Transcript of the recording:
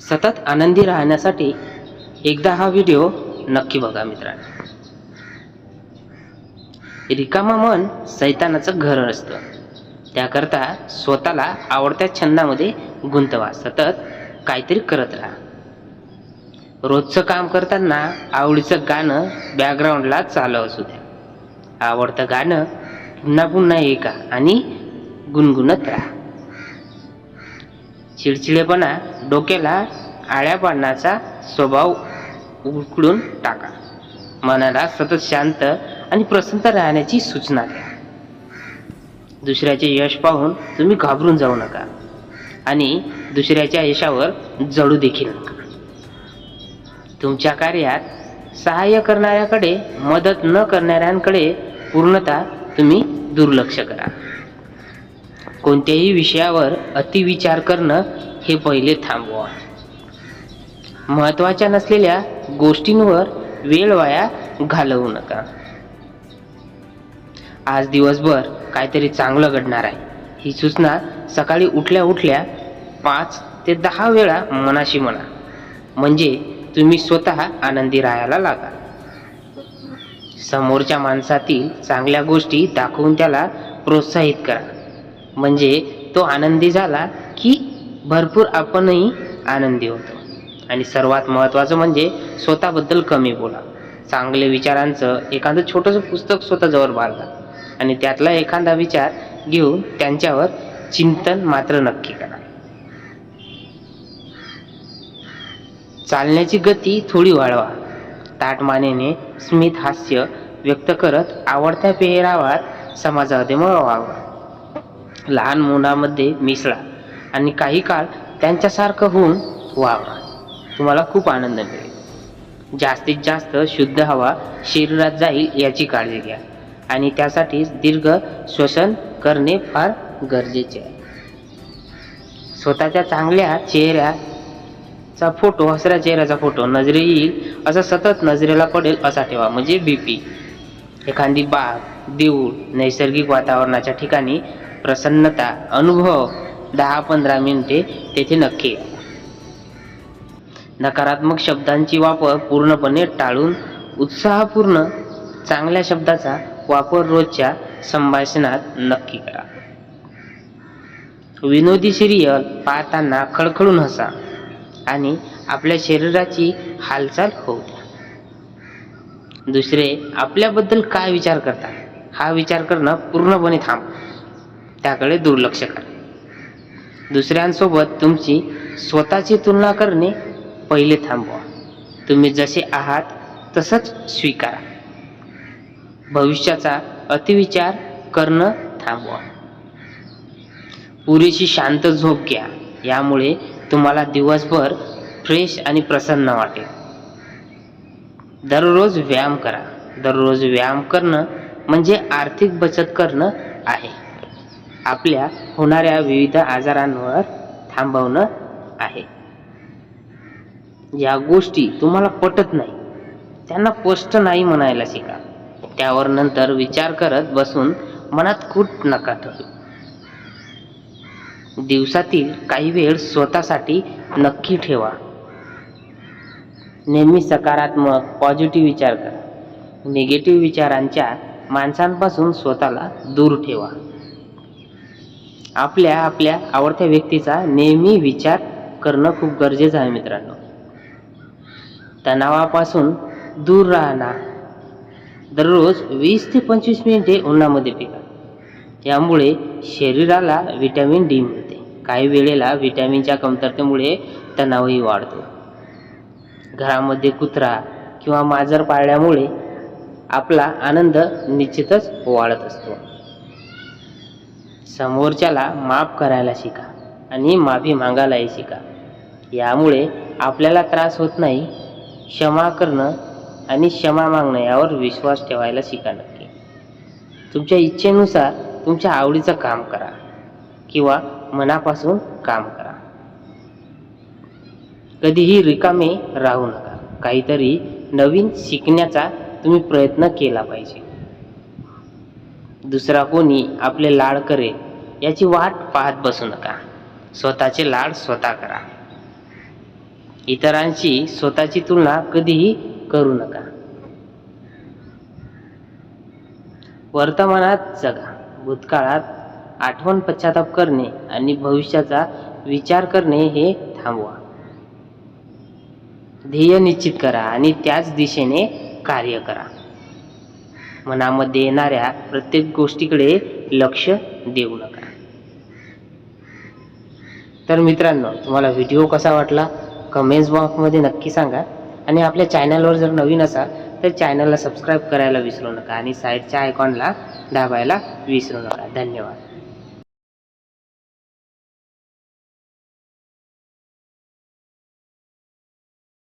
सतत आनंदी राहण्यासाठी एकदा हा व्हिडिओ नक्की बघा मित्रांनो. रिकामा मन सैतानाचं घर असतं. त्याकरता स्वतःला आवडत्या छंदामध्ये गुंतवा. सतत काहीतरी करत राहा. रोजचं काम करताना आवडीचं गाणं बॅकग्राऊंडला चालू असू द्या आवडतं गाणं पुन्हा पुन्हा ऐका आणि गुणगुणत राहा. चिडचिडेपणा डोक्याला आळ्या पाडण्याचा स्वभाव उकडून टाका. मनाला सतत शांत आणि प्रसन्न राहण्याची सूचना द्या. दुसऱ्याचे यश पाहून तुम्ही घाबरून जाऊ नका आणि दुसऱ्याच्या यशावर जळू देखील नका. तुमच्या कार्यात सहाय्य करणाऱ्याकडे मदत न करणाऱ्यांकडे पूर्णतः तुम्ही दुर्लक्ष करा. कोणत्याही विषयावर अतिविचार करणं हे पहिले थांबवा. महत्त्वाच्या नसलेल्या गोष्टींवर वेळ वाया घालवू नका. आज दिवसभर काहीतरी चांगलं घडणार आहे ही सूचना सकाळी उठल्या उठल्या पाच ते दहा वेळा मनाशी म्हणा. म्हणजे तुम्ही स्वतः आनंदी राहायला लागा. समोरच्या माणसातील चांगल्या गोष्टी दाखवून त्याला प्रोत्साहित करा. म्हणजे तो आनंदी झाला की भरपूर आपणही आनंदी होतो. आणि सर्वात महत्त्वाचं म्हणजे स्वतःबद्दल कमी बोला. चांगले विचारांचं एखादं छोटंसं पुस्तक स्वतःजवळ बाळगा. आणि त्यातला एखादा विचार घेऊन त्यांच्यावर चिंतन मात्र नक्की करा. चालण्याची गती थोडी वाढवा. ताटमानेने स्मित हास्य व्यक्त करत आवडत्या पेहरावात समाजामध्ये वावा लहान मुलामध्ये मिसळा आणि काही काळ त्यांच्यासारखं होऊन वावा तुम्हाला खूप आनंद मिळेल. जास्तीत जास्त शुद्ध हवा शरीरात जाईल याची काळजी घ्या आणि त्यासाठी दीर्घ श्वसन करणे फार गरजेचे आहे. स्वतःच्या चांगल्या चेहऱ्याचा फोटो हसऱ्या चेहऱ्याचा फोटो नजरे येईल असं सतत नजरेला पडेल असा ठेवा. म्हणजे बीपी एखादी बाग देऊळ नैसर्गिक वातावरणाच्या ठिकाणी प्रसन्नता अनुभव दहा पंधरा मिनिटे तेथे नक्की. नकारात्मक शब्दांची वापर पूर्णपणे टाळून उत्साहपूर्ण चांगल्या शब्दाचा वापर रोजच्या संभाषणात नक्की करा. विनोदी सिरियल पाहताना खळखळून हसा आणि आपल्या शरीराची हालचाल होऊ द्या. दुसरे आपल्याबद्दल काय विचार करतात हा विचार करणं पूर्णपणे थांब. त्याकडे दुर्लक्ष करा. दुसऱ्यांसोबत तुमची स्वतःची तुलना करणे पहिले थांबवा. तुम्ही जसे आहात तसंच स्वीकारा. भविष्याचा अतिविचार करणं थांबवा. पुरेशी शांत झोप घ्या. यामुळे तुम्हाला दिवसभर फ्रेश आणि प्रसन्न वाटेल. दररोज व्यायाम करा. दररोज व्यायाम करणं म्हणजे आर्थिक बचत करणं आहे. आपल्या होणाऱ्या विविध आजारांवर थांबवणं आहे. या गोष्टी तुम्हाला पटत नाही. त्यांना स्पष्ट नाही म्हणायला शिका. त्यावर नंतर विचार करत बसून मनात खूप नका ठरू दिवसातील काही वेळ स्वतःसाठी नक्की ठेवा. नेहमी सकारात्मक पॉझिटिव्ह विचार करा. निगेटिव्ह विचारांच्या माणसांपासून स्वतःला दूर ठेवा. आपल्या आपल्या आवडत्या व्यक्तीचा नेहमी विचार करणं खूप गरजेचं आहे मित्रांनो. तणावापासून दूर राहणार. दररोज वीस ते पंचवीस मिनिटे उन्हामध्ये पिका. यामुळे शरीराला व्हिटॅमिन डी मिळते. काही वेळेला विटॅमिनच्या कमतरतेमुळे तणावही वाढतो. घरामध्ये कुत्रा किंवा मांजर पाळल्यामुळे आपला आनंद निश्चितच वाढत असतो. समोरच्याला माफ करायला शिका आणि माफी मागायलाही शिका. यामुळे आपल्याला त्रास होत नाही क्षमा करणं आणि क्षमा मागणं यावर विश्वास ठेवायला शिका नक्की. तुमच्या इच्छेनुसार तुमच्या आवडीचं काम करा किंवा मनापासून काम करा. कधीही रिकामे राहू नका. काहीतरी नवीन शिकण्याचा तुम्ही प्रयत्न केला पाहिजे. दुसरा कोणी आपले लाड करे याची वाट पाहत बसू नका. स्वतःचे लाड स्वतः करा. इतरांशी स्वतःची तुलना कधीही करू नका. वर्तमानात जगा. भूतकाळात आठवण पश्चाताप करणे आणि भविष्याचा विचार करणे हे थांबवा. ध्येय निश्चित करा आणि त्याच दिशेने कार्य करा. मनामध्ये येणाऱ्या प्रत्येक गोष्टीकडे लक्ष देऊ नका. तर मित्रांनो तुम्हाला व्हिडिओ कसा वाटला? कमेंट्स बॉक्समध्ये नक्की सांगा. आणि आपल्या चॅनलवर जर नवीन असाल तर चॅनलला सबस्क्राईब करायला विसरू नका आणि साईडच्या आयकॉनला दाबायला विसरू नका. धन्यवाद.